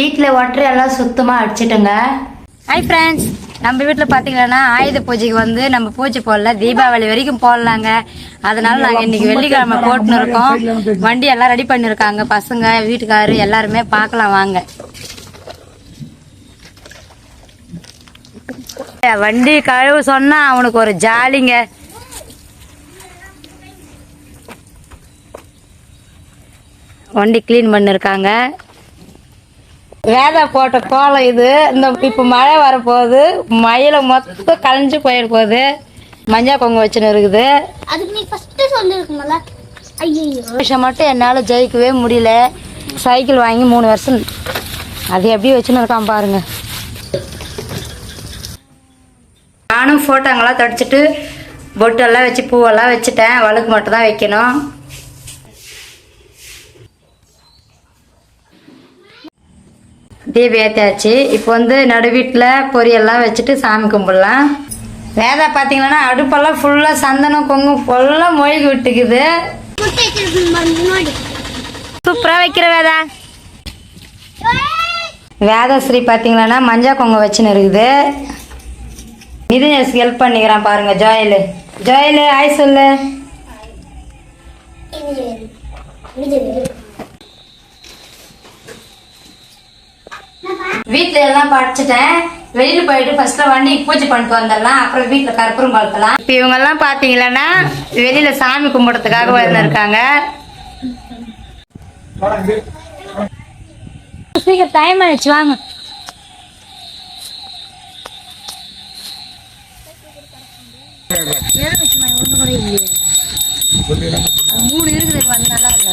வீட்டில் ஒட்டரை எல்லாம் சுத்தமாக அடிச்சிட்டுங்க. ஹாய் ஃப்ரெண்ட்ஸ் நம்ம வீட்டில் பார்த்தீங்கன்னா ஆயுத பூஜைக்கு வந்து நம்ம பூஜை போடல. தீபாவளி வரைக்கும் போடலாங்க. அதனால நாங்கள் இன்னைக்கு வெள்ளிக்கிழமை போட்டுன்னு இருக்கோம். வண்டி எல்லாம் ரெடி பண்ணியிருக்காங்க பசங்க வீட்டுக்காரு எல்லாருமே பார்க்கலாம் வாங்க. வண்டி கழுவு சொன்னா அவனுக்கு ஒரு ஜாலிங்க. வண்டி க்ளீன் பண்ணிருக்காங்க. வேதா போட்ட கோலம் இது. இந்த இப்போ மழை வரப்போகுது. மழையில மொத்தம் கலைஞ்சு போயிட போகுது. மஞ்சள் கொங்கு வச்சுன்னு இருக்குது. அதுக்கு நீ வருஷம் மட்டும் என்னால் ஜெயிக்கவே முடியல. சைக்கிள் வாங்கி மூணு வருஷம் அது எப்படி வச்சுன்னு இருக்கான் பாருங்க. நானும் ஃபோட்டோங்கெல்லாம் தொடச்சிட்டு பொட்டெல்லாம் வச்சு பூவெல்லாம் வச்சுட்டேன். வழுக்கு மட்டும் தான் வைக்கணும். தீபம் ஏற்றியாச்சு இப்போ வந்து நடு வீட்டில் பொரியெல்லாம் வச்சுட்டு சாமி கும்பிடலாம். வேதா பார்த்தீங்கன்னா அடுப்பெல்லாம் ஃபுல்லாக சந்தனம் கொங்கும் ஃபுல்லாக மொழிகி விட்டுக்குது. சூப்பராக வைக்கிற வேதா. வேதஸ்ரீ பார்த்தீங்கன்னா மஞ்சள் கொங்கு வச்சுன்னு இருக்குது. நிதிநேசுக்கு ஹெல்ப் பண்ணிக்கிறான் பாருங்க ஜோயலு. ஜோயலு ஆய் சொல்லு. வீட்டில் எல்லாம் படிச்சுட்டேன். வெளியில் போயிட்டு ஃபர்ஸ்ட்ல வண்டிக்கு பூஜை பண்ணிட்டு வந்துடலாம். அப்புறம் வீட்டில் கற்பூரம் கொளுத்தலாம் இப்போ இவங்கெல்லாம் பார்த்தீங்கன்னா வெளியில் சாமி கும்பிட்றதுக்காக வந்திருக்காங்க ஸ்பீக்கர் டைம் ஆயிடுச்சு வாங்க. மூணு இருக்குது வந்து நல்லா இல்லை.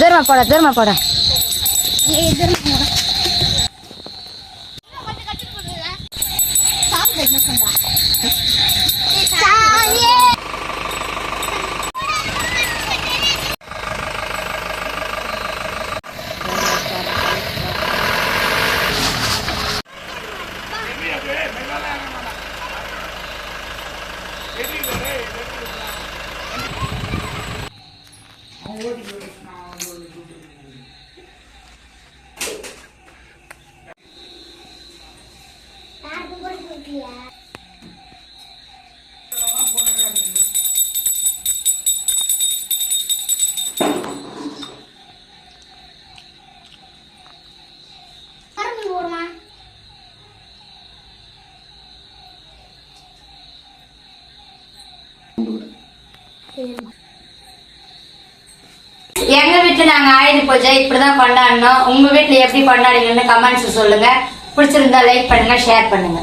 தூரமா போட தூரமா போட. Terima kasih. எங்க வீட்டுல நாங்க ஆயுத பூஜை இப்படிதான் கொண்டாடணும். உங்க வீட்டுல எப்படி கொண்டாடுங்கன்னு கமெண்ட்ஸ் சொல்லுங்க. பிடிச்சிருந்தா லைக் பண்ணுங்க ஷேர் பண்ணுங்க.